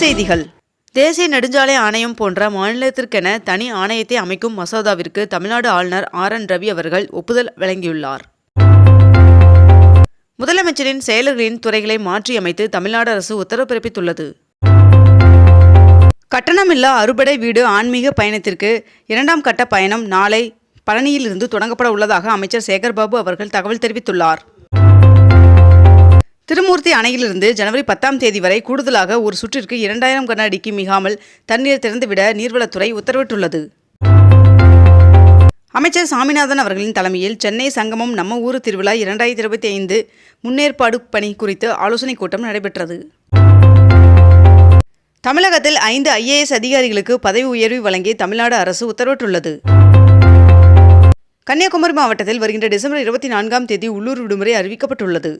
செய்திகள். தேசிய நெடுஞ்சாலை ஆணையம் போன்ற மாநிலத்திற்கென தனி ஆணையத்தை அமைக்கும் மசோதாவிற்கு தமிழ்நாடு ஆளுநர் ஆர் என் ரவி அவர்கள் ஒப்புதல் வழங்கியுள்ளார். முதலமைச்சரின் செயலர்களின் துறைகளை மாற்றியமைத்து தமிழ்நாடு அரசு உத்தரவு பிறப்பித்துள்ளது. கட்டணமில்லா அறுபடை வீடு ஆன்மீக பயணத்திற்கு இரண்டாம் கட்ட பயணம் நாளை பழனியிலிருந்து தொடங்கப்பட உள்ளதாக அமைச்சர் சேகர்பாபு அவர்கள் தகவல் தெரிவித்துள்ளார். திருமூர்த்தி அணையிலிருந்து ஜனவரி பத்தாம் தேதி வரை கூடுதலாக ஒரு சுற்றிற்கு இரண்டாயிரம் கன அடிக்கு மிகாமல் தண்ணீர் திறந்துவிட நீர்வளத்துறை உத்தரவிட்டுள்ளது. அமைச்சர் சாமிநாதன் அவர்களின் தலைமையில் சென்னை சங்கமம் நம்ம ஊர் திருவிழா இரண்டாயிரத்தி இருபத்தி ஐந்து முன்னேற்பாடு பணி குறித்து ஆலோசனைக் கூட்டம் நடைபெற்றது. தமிழகத்தில் ஐந்து ஐஏஎஸ் அதிகாரிகளுக்கு பதவி உயர்வு வழங்கி தமிழ்நாடு அரசு உத்தரவிட்டுள்ளது. கன்னியாகுமரி மாவட்டத்தில் வருகின்ற டிசம்பர் இருபத்தி நான்காம் தேதி உள்ளூர் விடுமுறை அறிவிக்கப்பட்டுள்ளது.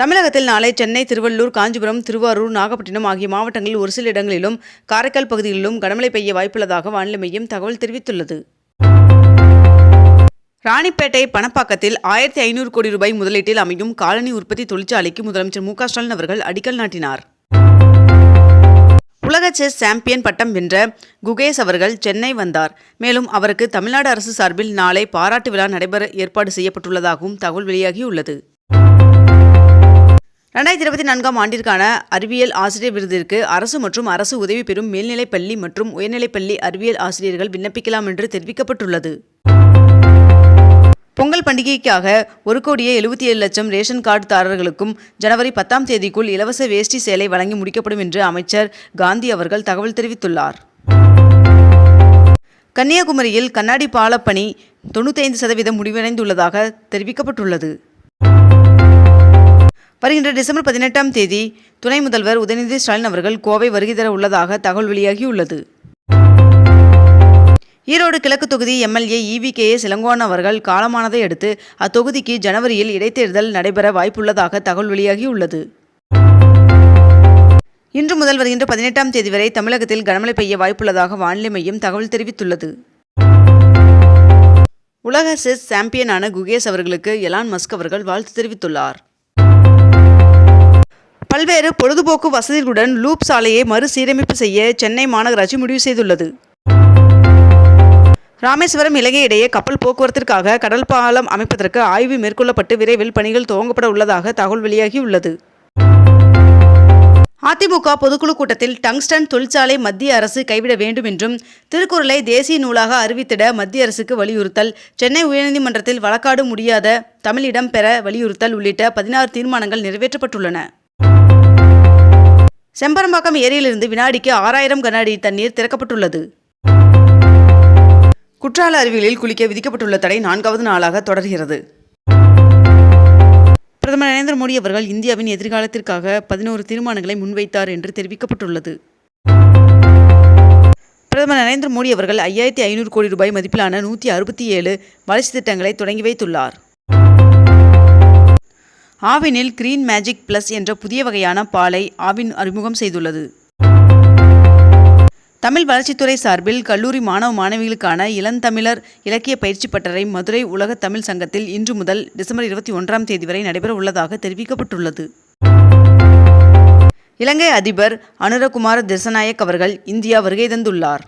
தமிழகத்தில் நாளை சென்னை திருவள்ளூர் காஞ்சிபுரம் திருவாரூர் நாகப்பட்டினம் ஆகிய மாவட்டங்களில் ஒரு சில இடங்களிலும் காரைக்கால் பகுதிகளிலும் கனமழை பெய்ய வாய்ப்புள்ளதாக வானிலை மையம் தகவல் தெரிவித்துள்ளது. ராணிப்பேட்டை பணப்பாக்கத்தில் ஆயிரத்தி ஐநூறு கோடி ரூபாய் முதலீட்டில் அமையும் காலனி உற்பத்தி தொழிற்சாலைக்கு முதலமைச்சர் மு ஸ்டாலின் அவர்கள் அடிக்கல் நாட்டினார். உலக செஸ் சாம்பியன் பட்டம் வென்ற குகேஷ் அவர்கள் சென்னை வந்தார். மேலும் அவருக்கு தமிழ்நாடு அரசு சார்பில் நாளை பாராட்டு விழா நடைபெற ஏற்பாடு செய்யப்பட்டுள்ளதாகவும் தகவல் வெளியாகியுள்ளது. ரெண்டாயிரத்தி இருபத்தி நான்காம் ஆண்டிற்கான அறிவியல் ஆசிரியர் விருதிற்கு அரசு மற்றும் அரசு உதவி பெறும் மேல்நிலைப்பள்ளி மற்றும் உயர்நிலைப் பள்ளி அறிவியல் ஆசிரியர்கள் விண்ணப்பிக்கலாம் என்று தெரிவிக்கப்பட்டுள்ளது. பொங்கல் பண்டிகைக்காக ஒரு கோடியே எழுபத்தி ஏழு லட்சம் ரேஷன் கார்டுதாரர்களுக்கும் ஜனவரி பத்தாம் தேதிக்குள் இலவச வேஷ்டி சேலை வழங்கி முடிக்கப்படும் என்று அமைச்சர் காந்தி அவர்கள் தகவல் தெரிவித்துள்ளார். கன்னியாகுமரியில் கண்ணாடி பாலப்பணி தொண்ணூத்தைந்து சதவீதம் முடிவடைந்துள்ளதாக தெரிவிக்கப்பட்டுள்ளது. வருகின்ற டிசம்பர் பதினெட்டாம் தேதி துணை முதல்வர் உதயநிதி ஸ்டாலின் அவர்கள் கோவை வருகை தர உள்ளதாக தகவல் வெளியாகியுள்ளது. ஈரோடு கிழக்கு தொகுதி MLA EV K S Elangovan அவர்கள் காலமானதை அடுத்து அத்தொகுதிக்கு ஜனவரியில் இடைத்தேர்தல் நடைபெற வாய்ப்புள்ளதாக தகவல் வெளியாகியுள்ளது. இன்று முதல் வருகின்ற பதினெட்டாம் தேதி வரை தமிழகத்தில் கனமழை பெய்ய வாய்ப்புள்ளதாக வானிலை மையம் தகவல் தெரிவித்துள்ளது. உலக செஸ் சாம்பியனான குகேஷ் அவர்களுக்கு எலான் மஸ்க் அவர்கள் வாழ்த்து தெரிவித்துள்ளார். பல்வேறு பொழுதுபோக்கு வசதிகளுடன் லூப் சாலையை மறுசீரமைப்பு செய்ய சென்னை மாநகராட்சி முடிவு செய்துள்ளது. ராமேஸ்வரம் இலங்கை இடையே கப்பல் போக்குவரத்திற்காக கடல் பாலம் அமைப்பதற்கு ஆய்வு மேற்கொள்ளப்பட்டு விரைவில் பணிகள் துவங்கப்பட உள்ளதாக தகவல் வெளியாகியுள்ளது. அதிமுக பொதுக்குழு கூட்டத்தில் டங்ஸ்டன் தொழிற்சாலை மத்திய அரசு கைவிட வேண்டும் என்றும் திருக்குறளை தேசிய நூலாக அறிவித்திட மத்திய அரசுக்கு வலியுறுத்தல் சென்னை உயர்நீதிமன்றத்தில் வழக்காடு முடியாத தமிழிடம் பெற வலியுறுத்தல் உள்ளிட்ட பதினாறு தீர்மானங்கள் நிறைவேற்றப்பட்டுள்ளன. செம்பரம்பாக்கம் ஏரியிலிருந்து வினாடிக்கு ஆறாயிரம் கன அடி தண்ணீர் திறக்கப்பட்டுள்ளது. குற்றால அருவிகளில் குளிக்க விதிக்கப்பட்டுள்ள தடை நான்காவது நாளாக தொடர்கிறது. பிரதமர் நரேந்திர மோடி அவர்கள் இந்தியாவின் எதிர்காலத்திற்காக பதினோரு தீர்மானங்களை முன்வைத்தார் என்று தெரிவிக்கப்பட்டுள்ளது. பிரதமர் நரேந்திர மோடி அவர்கள் ஐயாயிரத்தி ஐநூறு கோடி ரூபாய் மதிப்பிலான நூற்றி அறுபத்தி ஏழு வளர்ச்சி திட்டங்களை தொடங்கி வைத்துள்ளார். ஆவினில் கிரீன் மேஜிக் பிளஸ் என்ற புதிய வகையான பாலை ஆவின் அறிமுகம் செய்துள்ளது. தமிழ் வளர்ச்சித்துறை சார்பில் கல்லூரி மாணவ மாணவிகளுக்கான இளந்தமிழர் இலக்கிய பயிற்சி பட்டறை மதுரை உலக தமிழ் சங்கத்தில் இன்று முதல் டிசம்பர் இருபத்தி ஒன்றாம் தேதி வரை நடைபெற உள்ளதாக தெரிவிக்கப்பட்டுள்ளது. இலங்கை அதிபர் அனுரகுமார திசநாயக் அவர்கள் இந்தியா வருகை தந்துள்ளார்.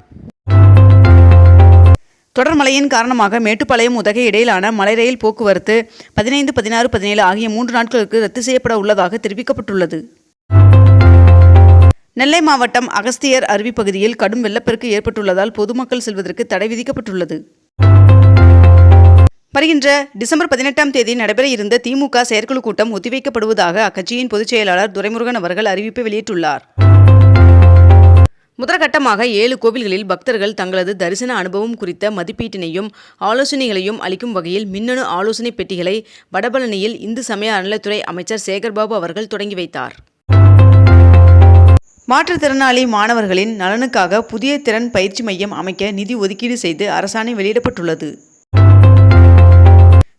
தொடர் மழையின் காரணமாக மேட்டுப்பாளையம் உதகை இடையிலான மலை ரயில் போக்குவரத்து பதினைந்து பதினாறு பதினேழு ஆகிய மூன்று நாட்களுக்கு ரத்து செய்யப்பட உள்ளதாக தெரிவிக்கப்பட்டுள்ளது. நெல்லை மாவட்டம் அகஸ்தியர் அருவி பகுதியில் கடும் வெள்ளப்பெருக்கு ஏற்பட்டுள்ளதால் பொதுமக்கள் செல்வதற்கு தடை விதிக்கப்பட்டுள்ளது. வருகின்ற டிசம்பர் பதினெட்டாம் தேதி நடைபெற இருந்த திமுக செயற்குழு கூட்டம் ஒத்திவைக்கப்படுவதாக அக்கட்சியின் பொதுச் செயலாளர் துரைமுருகன் அவர்கள் அறிவிப்பை வெளியிட்டுள்ளார். முதற்கட்டமாக ஏழு கோவில்களில் பக்தர்கள் தங்களது தரிசன அனுபவம் குறித்த மதிப்பீட்டினையும் ஆலோசனைகளையும் அளிக்கும் வகையில் மின்னணு ஆலோசனை பெட்டிகளை வடபழனியில் இந்து சமய அறநிலைத்துறை அமைச்சர் சேகர்பாபு அவர்கள் தொடங்கி வைத்தார். மாற்றுத்திறனாளி மாணவர்களின் நலனுக்காக புதிய திறன் பயிற்சி மையம் அமைக்க நிதி ஒதுக்கீடு செய்து அரசாணை வெளியிடப்பட்டுள்ளது.